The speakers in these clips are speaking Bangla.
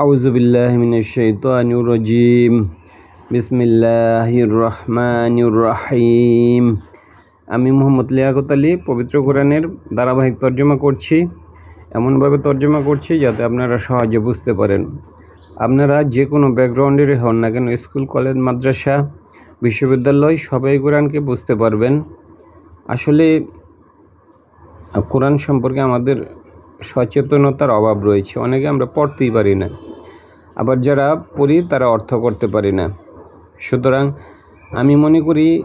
আউজুবিল্লাহমিনজিম বিসমিল্লাহির রহমানুর রাহিম। আমি মোহাম্মদ লিয়াকত আলী, পবিত্র কোরআনের ধারাবাহিক তর্জমা করছি, এমনভাবে তর্জমা করছি যাতে আপনারা সহজে বুঝতে পারেন। আপনারা যে কোনো ব্যাকগ্রাউন্ডেরই হন না কেন, স্কুল, কলেজ, মাদ্রাসা, বিশ্ববিদ্যালয়, সবাই কোরআনকে বুঝতে পারবেন। আসলে কোরআন সম্পর্কে আমাদের সচেতনতার অভাব রয়েছে। অনেকে আমরা পড়তেই পারি না। আবার যারা পড়ি, তারা অর্থ করতে পারি না। সুতরাং আমি মনে করি,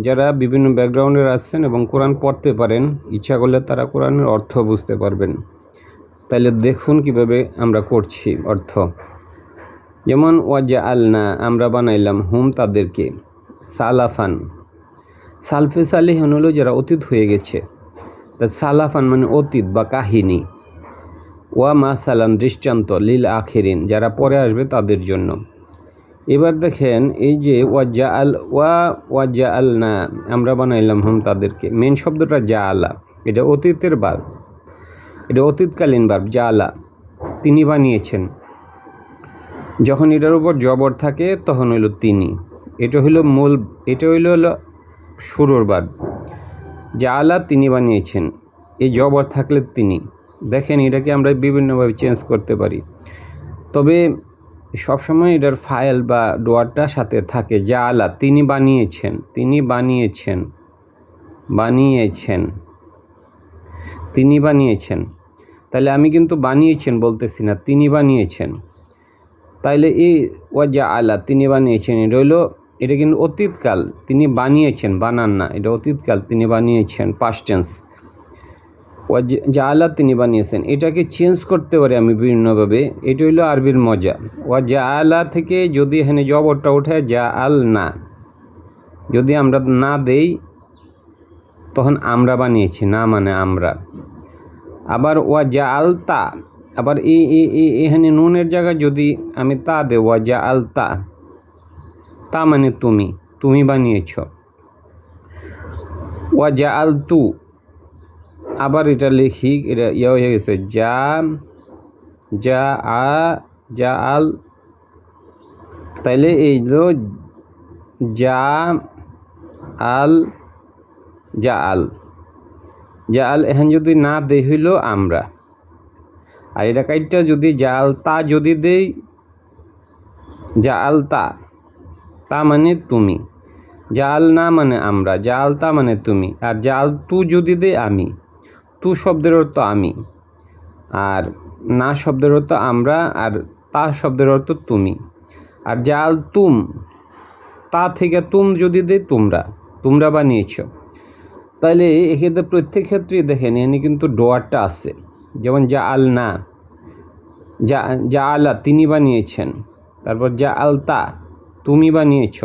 যারা বিভিন্ন ব্যাকগ্রাউন্ডের আসছেন এবং কোরআন পড়তে পারেন, ইচ্ছা করলে তারা কোরআনের অর্থ বুঝতে পারবেন। তাহলে দেখুন কীভাবে আমরা করছি অর্থ। যেমন ওয়াজা আলনা আমরা বানাইলাম হুম তাদেরকে। সালাফান। সালফে সালিহন হলো যারা অতীত হয়ে গেছে। তা সালাফান মানে অতীত বা কাহিনী। ওয়া মা সালাম দৃষ্টান্ত লীল আখেরিন, যারা পরে আসবে তাদের জন্য। এবার দেখেন, এই যে ওয়াজা আল ওয়া ওয়াজা আল না আমরা বানাইলাম হুম তাদেরকে। মেন শব্দটা জা আলা এটা অতীতের বার এটা অতীতকালীন বার জা আলা তিনি বানিয়েছেন। যখন এটার উপর জবর থাকে, তখন হইল তিনি। এটা হইল মূল, এটা হইল হলো শুরুর বার যা আলা তিনি বানিয়েছেন। এই জবর থাকলে তিনি। দেখেন, এটাকে আমরা বিভিন্নভাবে চেঞ্জ করতে পারি। তবে সবসময় এটার ফাইল বা ডোয়ারটা সাথে থাকে যা আলা তিনি বানিয়েছেন তিনি বানিয়েছেন বানিয়েছেন, তিনি বানিয়েছেন। তাহলে আমি কিন্তু বানিয়েছেন বলতেছি না, তিনি বানিয়েছেন। তাইলে এই ওয়াজা আলা তিনি বানিয়েছেন, এটা হইল এটা কিন্তু অতীতকাল তিনি বানিয়েছেন, বানান না, এটা অতীতকাল তিনি বানিয়েছেন পাস্ট টেন্স আলা তিনি বানিয়েছেন। এটাকে চেঞ্জ করতে পারি আমি বিভিন্নভাবে, এটা হইল আরবির মজা। ওয়া আলা থেকে যদি এখানে জবরটা ওঠে যা আল না। যদি আমরা না দেই, তখন আমরা বানিয়েছি, না মানে আমরা। আবার ওয়া যা আল তা আবার এই, এখানে নুনের জায়গায় যদি আমি তা দে ওয়া যা আল তা মানে তুমি তুমি বানিয়েছ। ওয়া যা আল তু আবার এটা লিখি, এটা ইয়া হয়ে গেছে যা যা আ যা আল তাইলে এই হলো যা আল যা আল যা আল এখন যদি না দেই হইল আমরা। আর এটা কাইটটা যদি জাল তা যদি দেই জাল তা তা মানে তুমি। জাল না মানে আমরা, জাল তা মানে তুমি। আর জাল তু যদি দে আমি, তু শব্দের অর্থ আমি। আর না শব্দের অর্থ আমরা, আর তা শব্দের অর্থ তুমি। আর জাল তুম, তা থেকে তুম যদি দে তোমরা তোমরা বানিয়েছ। তাহলে এক্ষেত্রে প্রত্যেক ক্ষেত্রেই দেখেন এনে কিন্তু ডোয়ারটা আছে। যেমন যা আল না যা যা আলা তিনি বানিয়েছেন। তারপর যা আলতা তুমি বানিয়েছ।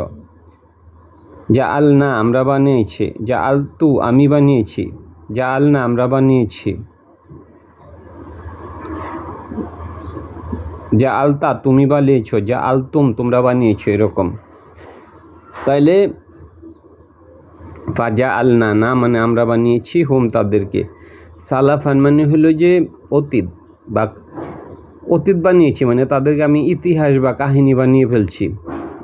যা আল না আমরা বানিয়েছি। যা আল তু আমি বানিয়েছি। যা আল না আমরা বানিয়েছি। যা আলতা তুমি বানিয়েছ। যা আলতুম তোমরা বানিয়েছ, এরকম। তাইলে ফাজা আল না না মানে আমরা বানিয়েছি হোম তাদেরকে। সালাফান মানে হলো যে অতীত বা অতীত বানিয়েছি মানে তাদেরকে আমি ইতিহাস বা কাহিনী বানিয়ে ফেলছি।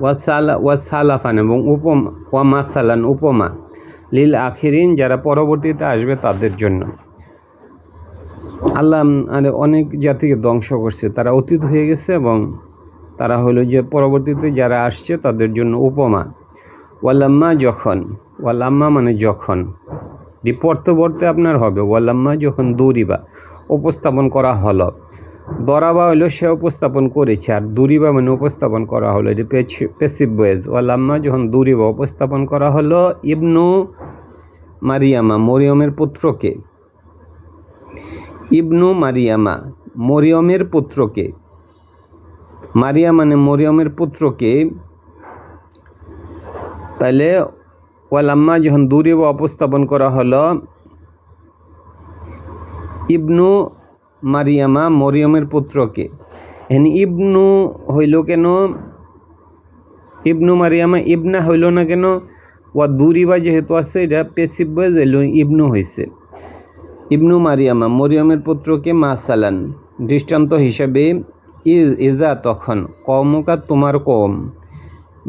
ওয়াসালাফান এবং উপমা ওয়া মাসালান উপমা লীল আখিরিন যারা পরবর্তীতে আসবে তাদের জন্য। আল্লাহ আরে অনেক জাতিকে ধ্বংস করছে। তারা অতীত হয়ে গেছে এবং তারা হলো যে পরবর্তীতে যারা আসছে তাদের জন্য উপমা। ওয়ালাম্মা যখন ওয়ালাম্মা মানে যখন। পড়তে আপনার হবে। ওয়ালাম্মা যখন দৌড়িবা, উপস্থাপন করা হলো। দরাবা হলো সে উপস্থাপন করেছে আর দুরিবা মানে উপস্থাপন করা হলো। এটি পেসিভ বয়েজ ওয়ালাম্মা যখন দুরিবা উপস্থাপন করা হলো ইবনু মারিয়ামা, মরিয়মের পুত্রকে। ইবনু মারিয়ামা, মরিয়মের পুত্রকে। মারিয়া মানে মরিয়মের পুত্রকে। তাইলে ওয়ালাম্মা যখন দূরে উপস্থাপন করা হলো, ইবনু মারিয়ামা মরিয়মের পুত্রকে। এখানে ইবনু হইল কেন? ইবনু মারিয়ামা ইবনা হইল না কেন? ওয়া দুরিবা যেহেতু আছে, এটা পেসিভ বয়েজ ইবনু হয়েছে ইবনু মারিয়ামা মরিয়মের পুত্রকে মা সালান দৃষ্টান্ত হিসাবে ইজ ইজা তখন কৌমুকা তোমার কম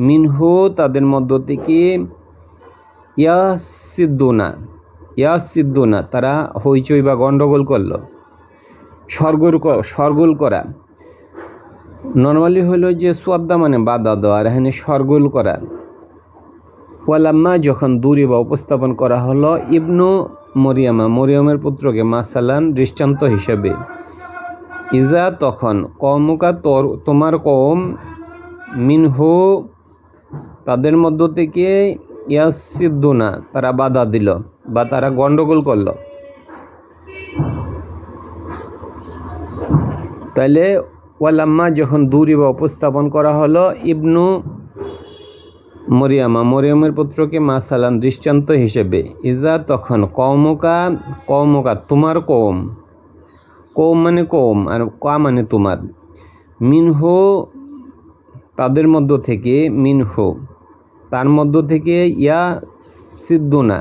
মিনহু তাদের মধ্য থেকে ইয়া সিদ্ধুনা ইয়া সিদ্ধুনা তারা হইচই বা গণ্ডগোল করল। সরগোল সরগোল করা। নর্মালি হলো যে সোয়াদ্দা মানে বাধা দেওয়া, আর এখানে সরগোল করা। ওয়ালাম্মা যখন দূরে বা উপস্থাপন করা হলো, ইবনু মরিয়ামা, মরিয়মের পুত্রকে মাসালান দৃষ্টান্ত হিসেবে। ইজা তখন কমকা তোর তোমার কম মিনহু, তাদের মধ্য থেকে ইয়াসিদ্দুনা, তারা বাধা দিল বা তারা গন্ডগোল করল। তাহলে ওয়ালাম্মা যখন দূরে বা উপস্থাপন করা হলো, ইবনু মরিয়ামা, মরিয়মের পুত্রকে মাসালান দৃষ্টান্ত হিসেবে, ইজা তখন কৌমকা কৌমকা তোমার কৌম কৌম মানে কৌম আর কা মানে তোমার, মিনহো তাদের মধ্য থেকে, মিনহো তার মধ্য থেকে ইয়া সিদ্ধুনা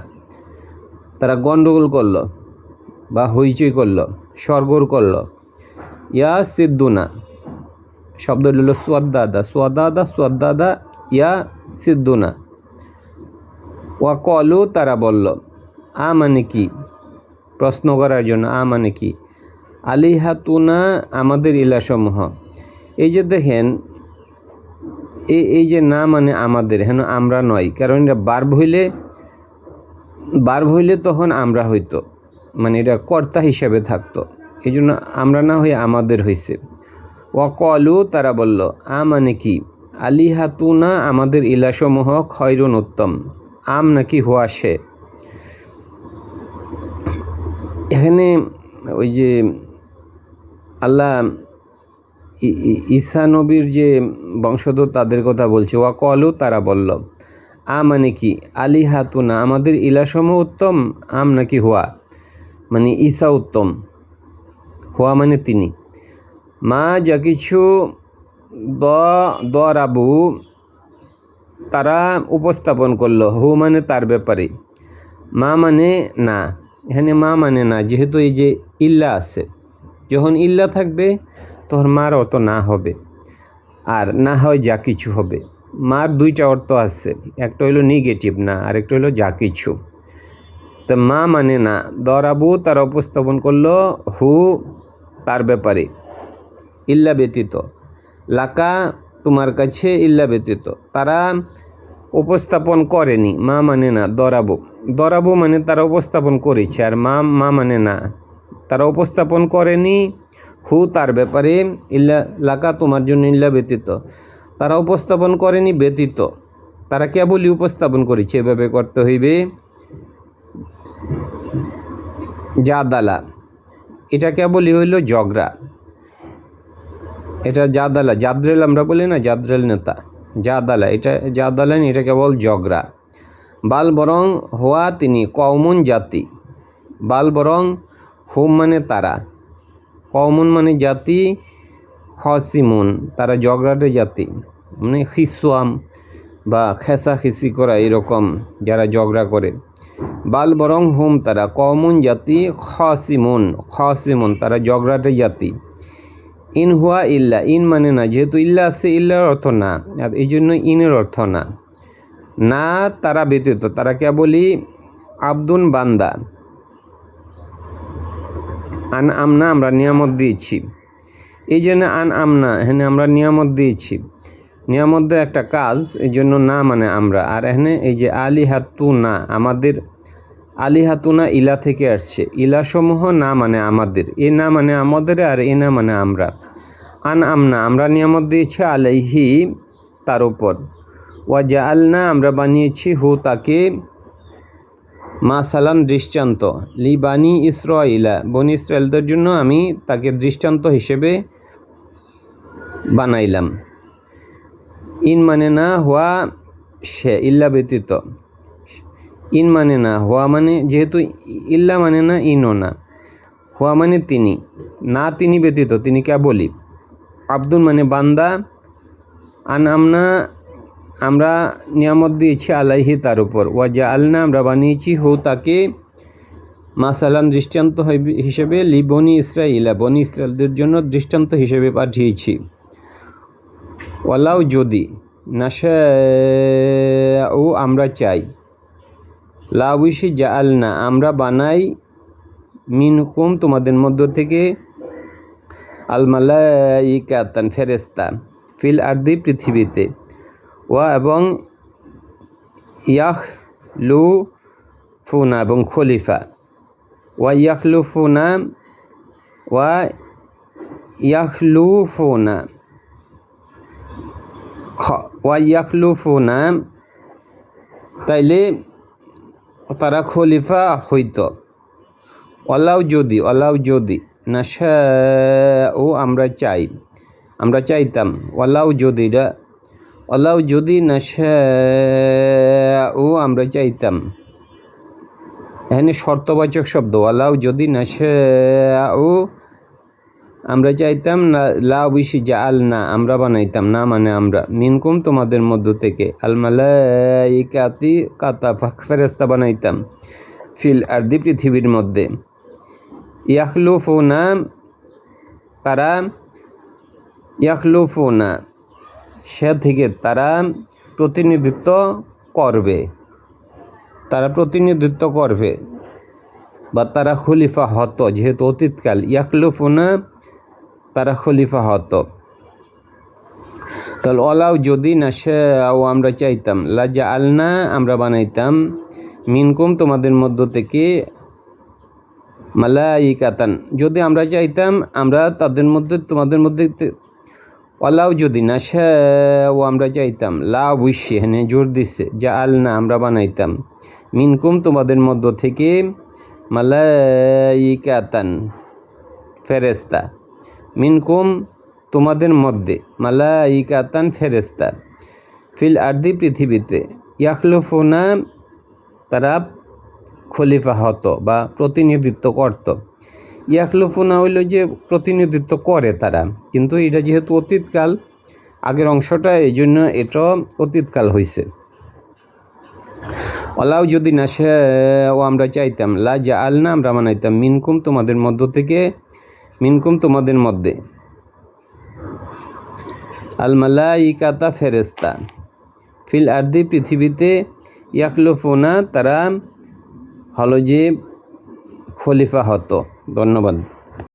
তারা গণ্ডগোল করল বা হইচই করল সরগোর করল। ইয়া সিদ্ধুনা শব্দ হল সোয়াদ্দাদা। সোয়াদাদা সোয়াদ্দাদা ইয়া সিদ্ধুনা ওয়া কলু তারা বলল, আ মানে কি? প্রশ্ন করার জন্য, আ মানে কি? আলিহাতুনা, আমাদের ইলাসমূহ। এই যে দেখেন এই এই যে না মানে আমাদের, হেন আমরা নয়। কারণ এটা বার্ব হইলে বার্ব হইলে তখন আমরা হইতো। মানে এটা কর্তা হিসাবে থাকতো। এই জন্য আমরা না হয়ে আমাদের হয়েছে ওয়াকলু, তারা বলল আ মানে কি? আলিহাতুনা, আমাদের ইলাসমূহ খয়রুন উত্তম। আম নাকি হওয়া সে? এখানে ওই যে আল্লাহ ঈসা নবীর যে বংশধর তাদের কথা বলছে। ওয়াকলু, তারা বলল আ মানে কি? আলিহাতুনা, আমাদের ইলাসমূহ উত্তম, আম নাকি হওয়া মানে ঈসা উত্তম। হওয়া মানে তিনি। মা যা কিছু দ তারা উপস্থাপন করল। হু মানে তার ব্যাপারে। মা মানে না। এখানে মা মানে না, যেহেতু এই যে ইল্লা আছে। যখন ইল্লা থাকবে, তখন মার অর্থ না হবে। আর না হয় যা কিছু হবে। মার দুইটা অর্থ আছে। একটা হলো নেগেটিভ না আর একটা হলো যা কিছু তা মা মানে না। দরাবু তারা উপস্থাপন করল, হু তার ব্যাপারে। ইল্লা ব্যতীত। লাকা তোমার কাছে ইল্লা ব্যতীত। তারা উপস্থাপন করেনি, মা মানে না, দরাবো। দরাবো মানে তারা উপস্থাপন করেছে, আর মা মা মানে না। তারা উপস্থাপন করেনি, হু, তার ব্যাপারে ইল্লা, লাকা তোমার জন্য ইল্লা ব্যতীত। তারা উপস্থাপন করেনি, ব্যতীত। তারা কেবলই উপস্থাপন করেছে, এভাবে করতে হইবে। জাদালা। এটা কেবলই হইল জগরা। এটা জাদালা জাদ্রেল আমরা বলি না জাদ্রেল নেতা। জাদালা এটা জাদালা না, এটা কেবল জগরা। বাল বরং হওয়া তিনি কৌমন জাতি। বাল বরং হোম মানে তারা। কৌমন মানে জাতি হসিমুন তারা জগরাটে জাতি। মানে খিসুয়াম বা খেসা খিসি করা এরকম যারা ঝগড়া করে। বাল বরং হোম তারা কমন জাতি খসিমুন খসিমুন, তারা জগরাটে জাতি। ইন হুয়া ইল্লা, ইন মানে না, যেহেতু ইল্লা আছে, ইল্লার অর্থ না, আর এই জন্য ইনের অর্থ না। না তারা ব্যতীত, তারা কেবলই আব্দুন বান্দা। আন আমনা আমরা নিয়ামত দিয়েছি। এই জন্য আন আমনা, এখানে আমরা নিয়ামত দিয়েছি। নিয়ামত একটা কাজ, এই জন্য না মানে আমরা। আর এখানে এই যে আলি হাতু না, আমাদের আলি হাতুনা ইলা থেকে আসছে। ইলাসমূহ না মানে আমাদের। এ না মানে আমাদের আর এ না মানে আমরা। আন আমনা, আমরা নিয়ামত দিয়েছি আলাইহি তার ওপর ওয়া জাআলনা, আমরা বানিয়েছি হু তাকে মা সালাম দৃষ্টান্ত। লি বানি ইসরাইলা বনি ইসরায়েলদের জন্য আমি তাকে দৃষ্টান্ত হিসেবে বানাইলাম। ইন মানে না হওয়া সে, ইল্লা ব্যতীত। ইন মানে না হওয়া মানে যেহেতু ইল্লা মানে না, ইনও না। হওয়া মানে তিনি, না তিনি ব্যতীত, তিনি কেবলই আব্দুল মানে বান্দা। আন আমনা, আমরা নিয়ামত দিয়েছি আলাইহি তার উপর। ওয়া যা আলনা আমরা বানিয়েছি হু তাকে মাসালান দৃষ্টান্ত হিসেবে লি বনি ইসরাইলা বনি ইসরায়েলদের জন্য দৃষ্টান্ত হিসেবে পাঠিয়েছি। ওয়ালাও যদি নাশা ও আমরা চাই। লাউসি জাল না আমরা বানাই মিনকুম তোমাদের মধ্য থেকে আল মালাইকাতান ফেরেস্তা ফিল আর্দি পৃথিবীতে। ওয়া এবং ইয়াহ লু ফুনা এবং খলিফা। ওয়া ইয়াখলু ফুনা ওয়া ইয়াখলু ফুনা ওয়া ইয়াখলু ফুনা তাইলে তারা খলিফা হইত। অলাও যদি অলাও যদি নাশা ও আমরা চাই, আমরা চাইতাম। অলাও যদিরা অলাও যদি নাশা ও আমরা চাইতাম। এখানে শর্তবাচক শব্দ অলাও যদি নাশা ও আমরা চাইতাম না লা বিশি জাল না, আমরা বানাইতাম না মানে আমরা। মিনকুম তোমাদের মধ্য থেকে, আল মালাইকাতি কাতা ফেরেস্তা বানাইতাম ফিল আরদি পৃথিবীর মধ্যে। ইয়াখলুফুনা, তারা ইয়াখলুফুনা, সে থেকে তারা প্রতিনিধিত্ব করবে। তারা প্রতিনিধিত্ব করবে। বা তারা খলিফা হতো, যেহেতু অতীতকাল। ইয়াকলুফুনা তারা খলিফা হতো। তাহলে অলাও যদি না সে আমরা চাইতাম লাজা আলনা আমরা বানাইতাম, মিনকুম তোমাদের মধ্য থেকে মালাইকাতান। যদি আমরা চাইতাম, আমরা তাদের মধ্যে, তোমাদের মধ্যে অলাও যদি না সে ও আমরা চাইতাম, লা অবশ্যই হ্যাঁ জোর দিচ্ছে যা আলনা আমরা বানাইতাম, মিনকুম তোমাদের মধ্য থেকে মালাইকাতান ফেরেস্তা মিনকুম, তোমাদের মধ্যে, মালাইকাতান ফেরেস্তা ফিল আর্দি পৃথিবীতে, ইয়াখলুফুনা, তারা খলিফা হতো বা প্রতিনিধিত্ব করত। ইয়াখলুফুনা হইল যে প্রতিনিধিত্ব করে তারা, কিন্তু এটা যেহেতু অতীতকাল, আগের অংশটা এই জন্য এটা অতীতকাল হয়েছে অলাও যদি না সে, ও আমরা চাইতাম, লা যা আল না আমরা বানাইতাম মিনকুম তোমাদের মধ্য থেকে মিনকুম তোমাদের মধ্যে। আল মালাইকাতা ফেরেস্তা ফিল আর্দি পৃথিবীতে ইয়াকলোফোনা তারা হলো যে খলিফা হতো। ধন্যবাদ।